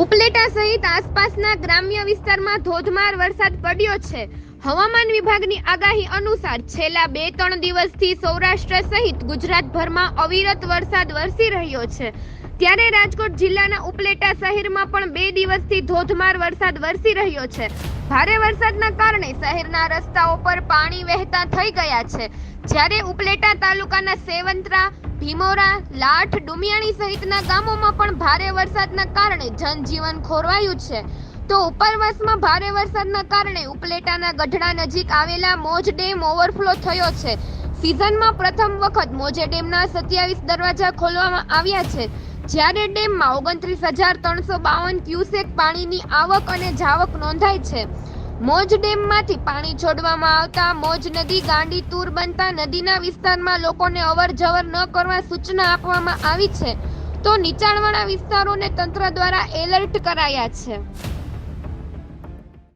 ઉપલેટા સહિત આસપાસના ગ્રામ્ય વિસ્તારમાં ધોધમાર વરસાદ પડ્યો છે. હવામાન વિભાગની આગાહી અનુસાર છેલ્લા બે, ત્રણ દિવસથી સૌરાષ્ટ્ર સહિત ગુજરાતભરમાં અવિરત વરસાદ વરસી રહ્યો છે. ત્યારે રાજકોટ જિલ્લાના ઉપલેટા શહેરમાં પણ બે દિવસથી ધોધમાર વરસાદ વરસી રહ્યો છે. ભારે વરસાદના કારણે શહેરના રસ્તાઓ પર પાણી વહેતા થઈ ગયા છે. જ્યારે ઉપલેટા તાલુકાના સેવંતરા ભીમોરા, લાઠ, ડુમિયાણી સહિતના ગામોમાં પણ ભારે વરસાદના કારણે જનજીવન ખોરવાયું છે. તો ઉપરવાસમાં ભારે વરસાદના કારણે ઉપલેટાના ગઢડા નજીક આવેલા મોજ ડેમ ઓવરફ્લો થયો છે. સિઝનમાં પ્રથમ વખત મોજે ડેમના સત્યાવીસ દરવાજા ખોલવામાં આવ્યા છે. જ્યારે ડેમમાં ઓગણત્રીસ હજાર ત્રણસો બાવન ક્યુસેક પાણીની આવક અને જાવક નોંધાઈ છે. મોજ ડેમમાંથી પાણી છોડવામાં આવતા મોજ નદી ગાંડી તૂર બનતા નદીના વિસ્તારમાં લોકોને અવર જવર ન કરવા સૂચના આપવામાં આવી છે. તો નીચાણવાળા વિસ્તારોને તંત્ર દ્વારા એલર્ટ કરાયા છે.